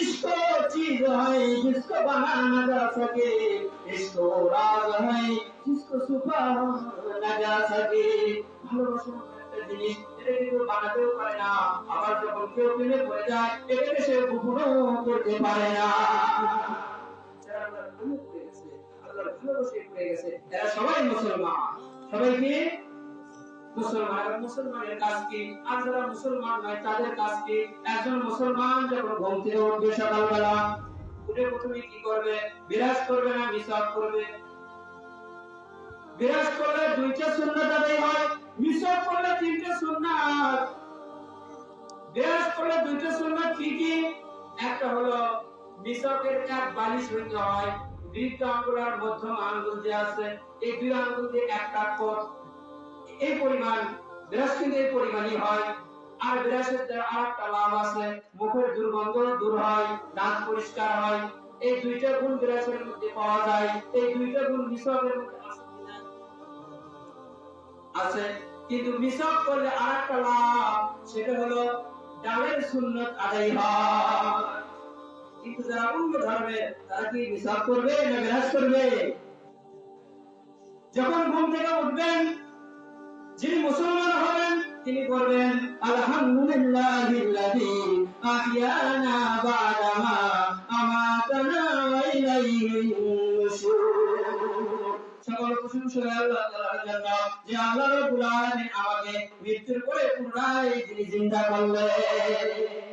इसको चीज है जिसको बना न जा सके इसको राज है जिसको छुपा न जा सके ভালোবাসা এমন একটা জিনিস এটা কিন্তু বানাতেও পারে না আবার যখন কেউ প্রেমে পড়ে যায় এটাকে সে গোপনও করতে পারে না যারা আল্লাহর প্রেমে পড়ে গেছে, আল্লাহর ভালোবাসায় পড়ে গেছে, এরা সবাই মুসলমান সবাই একটা হলো মিসাকের এক বালিশ হইতে হয় বৃদ্ধ আঙ্গুল মধ্যম আঙ্গুল যে আছে, এই দুই আঙ্গুল দিয়ে এক কাট এই পরিমাণ বিরাজ পরিমাণই হয়। আর বিরাজের আর একটা লাভ আছে, মুখের দুর্গন্ধ দূর হয়, দাঁত পরিষ্কার হয়। এই দুইটা গুণ বিরাজের মধ্যে পাওয়া যায়। এই দুইটা গুণ মিসকের মধ্যে আছে কিন্তু মিসক করলে আর একটা লাভ, সেটা হলো ডালের সুন্নত আদায় হয়। কিন্তু যারা অন্য ধর্মের তারা কি মিসক করবে না বিরাজ করবে? যখন ঘুম থেকে উঠবেন যিনি মুসলমান হবেন, তিনি করবেন আলহামদুলিল্লাহিল্লাযী আহিয়ানা বাদামা আমাতানা ওয়া ইলাইহিন সকল আমাকে মৃত্যুর পরে পুনরায় তিনি জিন্দা করলেন।